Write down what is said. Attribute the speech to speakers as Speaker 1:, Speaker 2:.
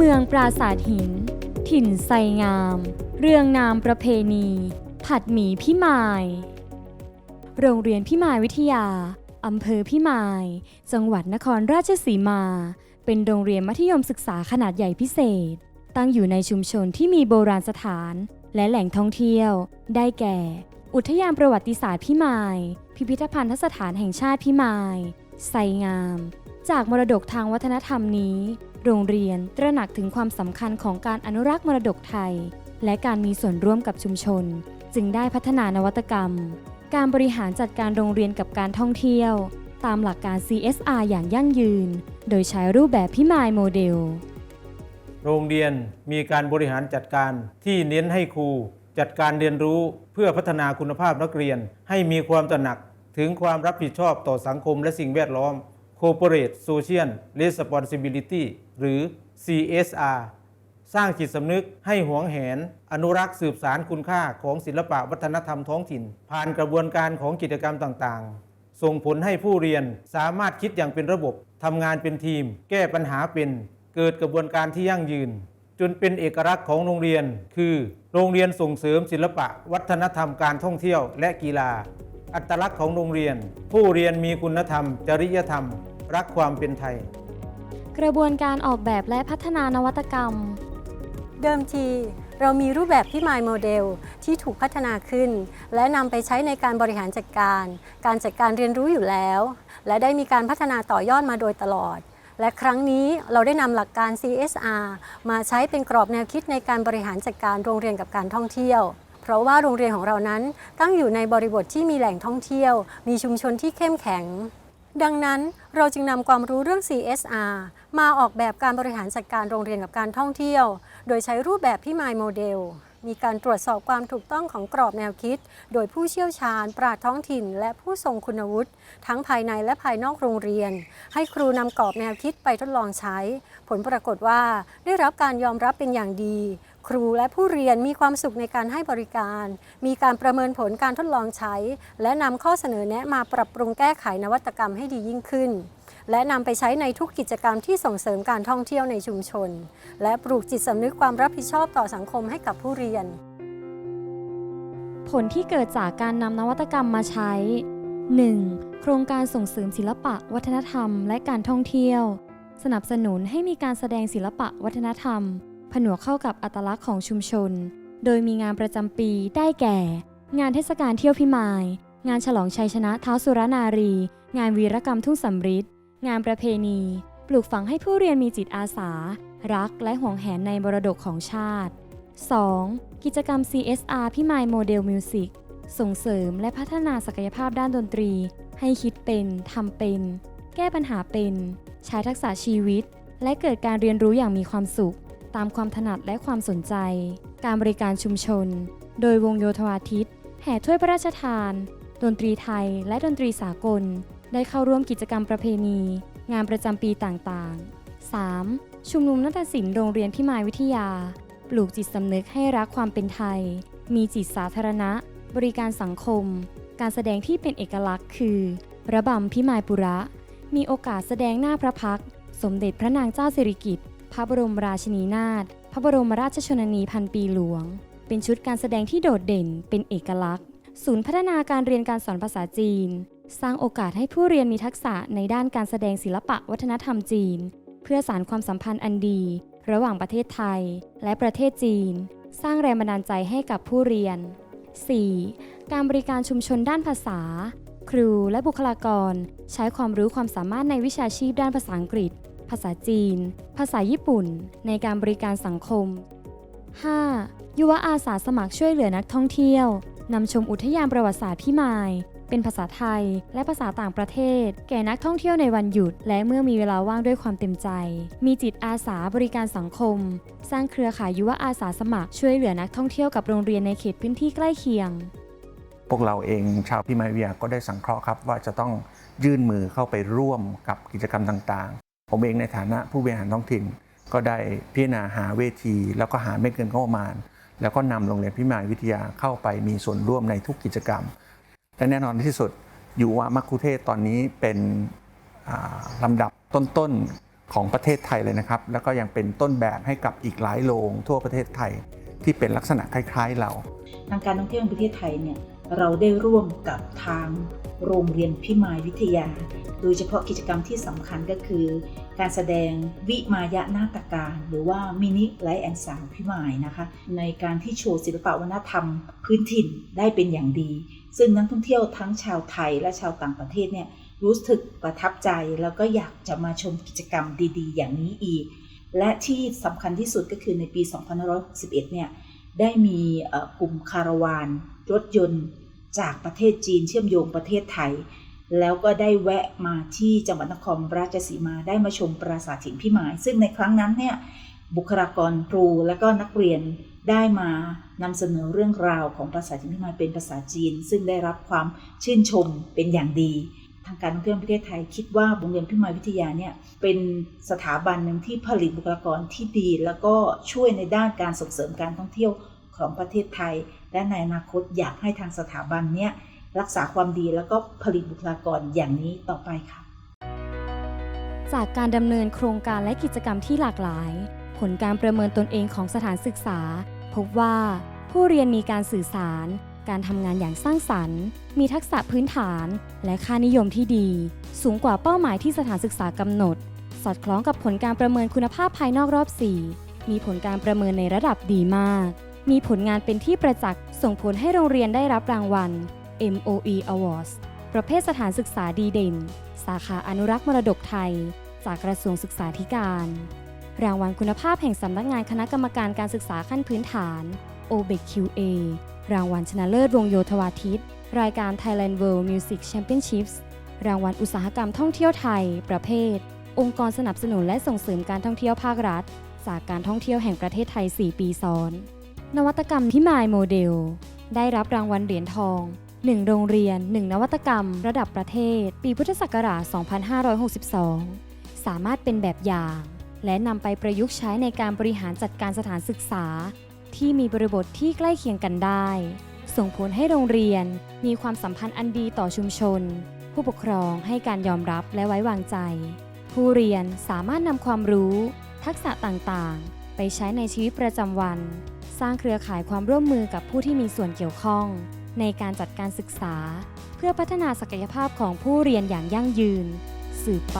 Speaker 1: เมืองปราสาทหิน ถิ่นไซงาม เรื่องนามประเพณี ผัดหมี่พิมาย โรงเรียนพิมายวิทยา อำเภอพิมาย จังหวัดนครราชสีมา เป็นโรงเรียนมัธยมศึกษาขนาดใหญ่พิเศษ ตั้งอยู่ในชุมชนที่มีโบราณสถาน และแหล่งท่องเที่ยว ได้แก่ อุทยานประวัติศาสตร์พิมาย พิพิธภัณฑสถานแห่งชาติพิมาย ไซงาม จากมรดกทางวัฒนธรรมนี้ โรงเรียนตระหนักถึงความสำคัญของการอนุรักษ์มรดกไทย และการมีส่วนร่วมกับชุมชน จึงได้พัฒนานวัตกรรม การบริหารจัดการโรงเรียนกับการท่องเที่ยว ตามหลักการ CSR อย่างยั่งยืน โดยใช้รูปแบบพิมายโมเดล
Speaker 2: โรงเรียนมีการบริหารจัดการที่เน้นให้ครู จัดการเรียนรู้เพื่อพัฒนาคุณภาพนักเรียน ให้มีความตระหนักถึงความรับผิดชอบต่อสังคมและสิ่งแวดล้อม Corporate Social Responsibility หรือ CSR สร้างจิตสำนึกให้หวงแหน อนุรักษ์สืบสารคุณค่าของศิลปะวัฒนธรรมท้องถิ่น ผ่านกระบวนการของกิจกรรมต่างๆ ส่งผลให้ผู้เรียนสามารถคิดอย่างเป็นระบบทำงานเป็นทีม แก้ปัญหาเป็น เกิดกระบวนการที่ยั่งยืน จนเป็นเอกลักษณ์ของโรงเรียน คือ โรงเรียนส่งเสริมศิลปะ วัฒนธรรมการท่องเที่ยวและกีฬา อัตลักษณ์ของโรงเรียน ผู้เรียนมีคุณธรรม จริยธรรม รักความเป็นไทย
Speaker 1: กระบวนการออกแบบและพัฒนานวัตกรรม
Speaker 3: เดิมทีเรามีรูปแบบพิมายโมเดลที่ถูกพัฒนาขึ้น และนำไปใช้ในการบริหารจัดการ การจัดการเรียนรู้อยู่แล้ว และได้มีการพัฒนาต่อยอดมาโดยตลอด และครั้งนี้เราได้นำหลักการ CSR มาใช้เป็นกรอบแนวคิดในการบริหารจัดการโรงเรียนกับการท่องเที่ยว เพราะว่าโรงเรียนของเรานั้นตั้งอยู่ในบริบทที่มีแหล่งท่องเที่ยว มีชุมชนที่เข้มแข็ง ดังนั้นเราจึงนำความรู้เรื่อง CSR มาออกแบบการบริหารจัดการโรงเรียนกับการท่องเที่ยว โดยใช้รูปแบบพิมายโมเดล มีการตรวจสอบความถูกต้องของกรอบแนวคิด โดยผู้เชี่ยวชาญ ปราชญ์ท้องถิ่น และผู้ทรงคุณวุฒิ ทั้งภายในและภายนอกโรงเรียน ให้ครูนำกรอบแนวคิดไปทดลองใช้ ผลปรากฏว่าได้รับการยอมรับเป็นอย่างดี ครูและผู้เรียนมีความสุขในการให้บริการ มีการประเมินผลการทดลองใช้ และนำข้อเสนอแนะมาปรับปรุงแก้ไขนวัตกรรมให้ดียิ่งขึ้น และนำไปใช้ในทุกกิจกรรมที่ส่งเสริมการท่องเที่ยวในชุมชน และปลูกจิตสำนึกความรับผิดชอบต่อสังคมให้กับผู้เรียน
Speaker 1: ผลที่เกิดจากการนำนวัตกรรมมาใช้ 1. โครงการส่งเสริมศิลปะ วัฒนธรรม และการท่องเที่ยว สนับสนุนให้มีการแสดงศิลปะวัฒนธรรม ผนวกเข้ากับอัตลักษณ์ของชุมชน โดยมีงานประจำปีได้แก่ งานเทศกาลเที่ยวพิมาย งานฉลองชัยชนะเท้าสุรนารี งานวีรกรรมทุ่งสำริดงานประเพณี ปลูกฝังให้ผู้เรียนมีจิตอาสา รักและห่วงแหนในมรดกของชาติ 2. กิจกรรม CSR พิมายโมเดลมิวสิกส่งเสริมและพัฒนาศักยภาพด้านดนตรี ให้คิดเป็นทำเป็น แก้ปัญหาเป็น ใช้ทักษะชีวิต และเกิดการเรียนรู้อย่างมีความสุข ตามความถนัดและความสนใจ การบริการชุมชน โดยวงโยธวาทิต แห่ถ้วยพระราชทาน ดนตรีไทยและดนตรีสากล ได้เข้าร่วมกิจกรรมประเพณี งานประจำปีต่างๆ 3. ชุมนุมนาฏศิลป์โรงเรียนพิมายวิทยา ปลูกจิตสำนึกให้รักความเป็นไทย มีจิตสาธารณะ บริการสังคม การแสดงที่เป็นเอกลักษณ์คือ ระบำพิมายปุระ มีโอกาสแสดงหน้าพระพัก สมเด็จพระนางเจ้าสิริกิติ์ พระบรมราชินีนาถ พระบรมราชชนนีพันปีหลวง เป็นชุดการแสดงที่โดดเด่น เป็นเอกลักษณ์ ศูนย์พัฒนาการเรียนการสอนภาษาจีน สร้างโอกาสให้ผู้เรียนมีทักษะในด้านการแสดงศิลปะวัฒนธรรมจีน เพื่อสานความสัมพันธ์อันดี ระหว่างประเทศไทย และประเทศจีน สร้างแรงบันดาลใจให้กับผู้เรียน 4. การบริการชุมชนด้านภาษา ครูและบุคลากร ใช้ความรู้ความสามารถในวิชาชีพด้านภาษาอังกฤษ ภาษาจีน ภาษาญี่ปุ่น ในการบริการสังคม 5. ยุวอาสาสมัครช่วยเหลือนักท่องเที่ยวนำชมอุทยานประวัติศาสตร์พิมาย เป็นภาษาไทย และภาษาต่างประเทศ แก่นักท่องเที่ยวในวันหยุด และเมื่อมีเวลาว่างด้วยความเต็มใจ มีจิตอาสาบริการสังคม สร้างเครือข่ายยุวอาสาสมัครช่วยเหลือนักท่องเที่ยวกับโรงเรียนในเขตพื้นที่ใกล้เคียง
Speaker 4: พวกเราเองชาวพิมายเวิทยก็ได้สังเคราะห์ครับว่าจะต้องยื่นมือเข้าไปร่วมกับกิจกรรมต่าง ผมเองในฐานะผู้บริหารท้องถิ่น ก็ได้พิจารณาหาเวที แล้วก็หาเม็ดเงินงบประมาณ แล้วก็นำโรงเรียนพิมายวิทยาเข้าไปมีส่วนร่วมในทุกกิจกรรมและแน่นอนที่สุดอยู่ว่ามัคคุเทศตอนนี้เป็นอ่าลำดับต้นๆของประเทศไทยเลยนะครับ แล้วก็ยังเป็นต้นแบบให้กับอีกหลายโรงทั่วประเทศไทยที่เป็นลักษณะคล้าย ๆ เรา
Speaker 5: ทางการท่องเที่ยวแห่งประเทศไทยเนี่ย เราได้ร่วมกับทางโรงเรียนพิมายวิทยา โดยเฉพาะกิจกรรมที่สำคัญก็คือ การแสดงวิมายะนาฏการ หรือว่ามินิไลท์แอนสาวพิมายนะคะ ในการที่โชว์ศิลปะวัฒนธรรม พื้นถิ่นได้เป็นอย่างดี ซึ่งนักท่องเที่ยวทั้งชาวไทยและชาวต่างประเทศเนี่ยรู้สึกประทับใจแล้วก็อยากจะมาชมกิจกรรมดีๆ อย่างนี้อีก และที่สำคัญที่สุดก็คือในปี 2561 เนี่ย ได้มีกลุ่มคาราวานรถยนต์จากประเทศจีนเชื่อมโยงประเทศไทย แล้วก็ได้แวะมาที่จังหวัดนครราชสีมาได้มาชมปราสาทหินพิมาย ซึ่งในครั้งนั้นเนี่ยบุคลากรครูและก็นักเรียนได้มานำเสนอเรื่องราวของปราสาทหินพิมายเป็นภาษาจีน ซึ่งได้รับความชื่นชมเป็นอย่างดี ทางการท่องเที่ยวประเทศไทย คิดว่าโรงเรียนพิมายวิทยาเนี่ยเป็นสถาบันหนึ่งที่ผลิตบุคลากรที่ดี แล้วก็ช่วยในด้านการส่งเสริมการท่องเที่ยวของประเทศไทย และในอนาคตอยากให้ทางสถาบันเนี่ยรักษาความดีแล้วก็ผลิตบุคลากรอย่างนี้ต่อไปค่ะ
Speaker 1: จากการดำเนินโครงการและกิจกรรมที่หลากหลาย ผลการประเมินตนเองของสถานศึกษา พบว่าผู้เรียนมีการสื่อสาร การทำงานอย่างสร้างสรรค์ มีทักษะพื้นฐาน และค่านิยมที่ดี สูงกว่าเป้าหมายที่สถานศึกษากำหนด สอดคล้องกับผลการประเมินคุณภาพภายนอกรอบ 4 มีผลการประเมินในระดับดีมาก มีผลงานเป็นที่ประจักษ์ส่งผลให้โรงเรียนได้รับรางวัล MOE Awards ประเภทสถานศึกษาดีเด่น สาขาอนุรักษ์มรดกไทย จากกระทรวงศึกษาธิการ รางวัลคุณภาพแห่งสำนักงานคณะกรรมการการศึกษาขั้นพื้นฐาน OBEQ-A รางวัลชนะเลิศวงโยธวาทิต รายการ Thailand World Music Championships รางวัลอุตสาหกรรมท่องเที่ยวไทย ประเภท องค์กรสนับสนุนและส่งเสริมการท่องเที่ยวภาครัฐ จากการท่องเที่ยวแห่งประเทศไทย 4 ปีซ้อน นวัตกรรมพิมายโมเดล ได้รับรางวัลเหรียญทอง 1 โรงเรียน 1 นวัตกรรม ระดับประเทศ ปีพุทธศักราช 2562 สามารถเป็นแบบอย่าง และนำไปประยุกต์ใช้ในการบริหารจัดการสถานศึกษา ที่มีบริบทที่ใกล้เคียงกันได้ ส่งผลให้โรงเรียนมีความสัมพันธ์อันดีต่อชุมชน ผู้ปกครองให้การยอมรับและไว้วางใจ ผู้เรียนสามารถนำความรู้ ทักษะต่างๆ ไปใช้ในชีวิตประจำวัน สร้างเครือข่ายความร่วมมือกับผู้ที่มีส่วนเกี่ยวข้อง ในการจัดการศึกษา เพื่อพัฒนาศักยภาพของผู้เรียนอย่างยั่งยืน สืบไป